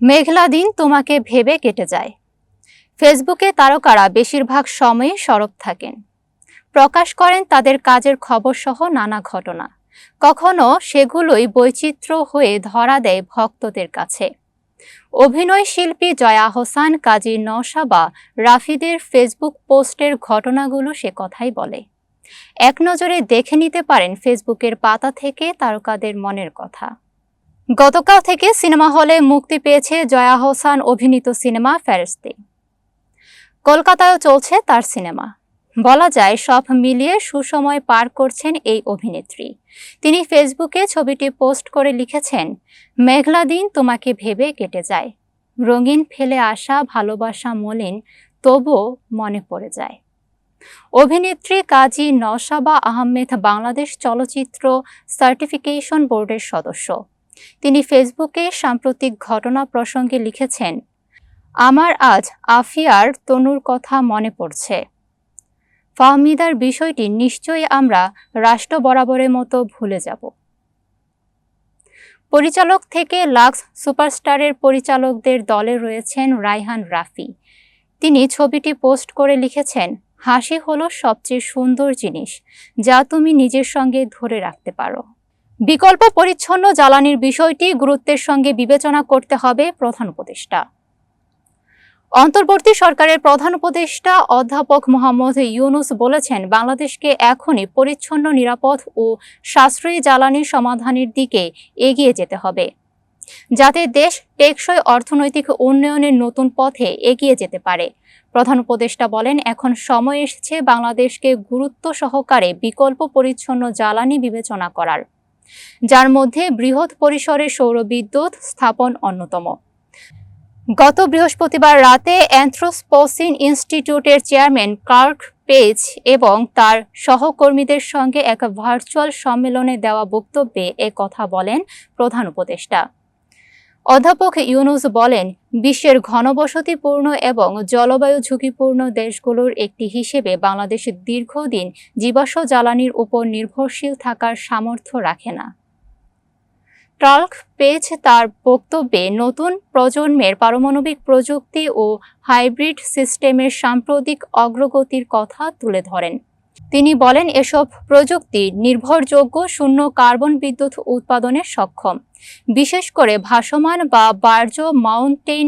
মেঘলা দিন তোমাকে ভেবে কেটে যায়। ফেসবুকে তারকারা বেশিরভাগ সময়ে সরব থাকেন। প্রকাশ করেন তাদের কাজের খবর সহ নানা ঘটনা। কখনো সেগুলোই বৈচিত্র্য হয়ে ধরা দেয় ভক্তদের কাছে। অভিনয় শিল্পী জয়া হোসান, কাজী নওশাবা রাফিদের ফেসবুক পোস্টের ঘটনাগুলো সে কথাই বলে। এক নজরে দেখে নিতে পারেন ফেসবুকের পাতা থেকে তারকাদের মনের কথা। গতকাল থেকে সিনেমা হলে মুক্তি পেয়েছে জয়া হোসান অভিনীত সিনেমা ফেরস্তি। কলকাতায়ও চলছে তার সিনেমা। বলা যায়, সব মিলিয়ে সুসময় পার করছেন এই অভিনেত্রী। তিনি ফেসবুকে ছবিটি পোস্ট করে লিখেছেন, মেঘলা দিন তোমাকে ভেবে কেটে যায়। রঙিন ফেলে আসা ভালোবাসা মলিন, তবুও মনে পড়ে যায়। অভিনেত্রী কাজী নওশাবা আহমেদ বাংলাদেশ চলচ্চিত্র সার্টিফিকেশন বোর্ডের সদস্য। তিনি ফেসবুকে সাম্প্রতিক ঘটনা প্রসঙ্গে লিখেছেন, আমার আজ আফিয়ার তনুর কথা মনে পড়ছে। ফাহমিদার বিষয়টি নিশ্চয়ই আমরা রাষ্ট্র বরাবরের মতো ভুলে যাব। পরিচালক থেকে লাক্স সুপারস্টারের পরিচালকদের দলে রয়েছেন রায়হান রাফি। তিনি ছবিটি পোস্ট করে লিখেছেন, হাসি হলো সবচেয়ে সুন্দর জিনিস যা তুমি নিজের সঙ্গে ধরে রাখতে পারো। বিকল্প পরিচ্ছন্ন জ্বালানির বিষয়টি গুরুত্বের সঙ্গে বিবেচনা করতে হবে প্রধান উপদেষ্টা। অন্তর্বর্তী সরকারের প্রধান উপদেষ্টা অধ্যাপক মোহাম্মদ ইউনুস বলেছেন, বাংলাদেশকে এখনই পরিচ্ছন্ন, নিরাপদ ও সাশ্রয়ী জ্বালানি সমাধানের দিকে এগিয়ে যেতে হবে, যাতে দেশ টেকসই অর্থনৈতিক উন্নয়নের নতুন পথে এগিয়ে যেতে পারে। প্রধান উপদেষ্টা বলেন, এখন সময় এসেছে বাংলাদেশকে গুরুত্ব সহকারে বিকল্প পরিচ্ছন্ন জ্বালানি বিবেচনা করার। যার মধ্যে বৃহৎ পরিসরে সৌর বিদ্যুৎ স্থাপন অন্যতম। গত বৃহস্পতিবার রাতে অ্যান্থ্রোস্পোসিন ইনস্টিটিউটের চেয়ারম্যান কার্ক পেজ এবং তার সহকর্মীদের সঙ্গে এক ভার্চুয়াল সম্মেলনে দেওয়া বক্তব্যে এ কথা বলেন প্রধান উপদেষ্টা। অধ্যাপক ইউনুস বলেন, বিশ্বের ঘনবসতিপূর্ণ এবং জলবায়ু ঝুঁকিপূর্ণ দেশগুলোর একটি হিসেবে বাংলাদেশ দীর্ঘদিন জীবাশ্ম জ্বালানির উপর নির্ভরশীল থাকার সামর্থ্য রাখে না। ট্রাল্ক পেজ তার বক্তব্যে নতুন প্রজন্মের পারমাণবিক প্রযুক্তি ও হাইব্রিড সিস্টেমের সাম্প্রতিক অগ্রগতির কথা তুলে ধরেন। তিনি বলেন, এসব প্রযুক্তি নির্ভরযোগ্য শূন্য কার্বন বিদ্যুৎ উৎপাদনে সক্ষম। বিশেষ করে ভাসমান বা বার্জ মাউন্টেন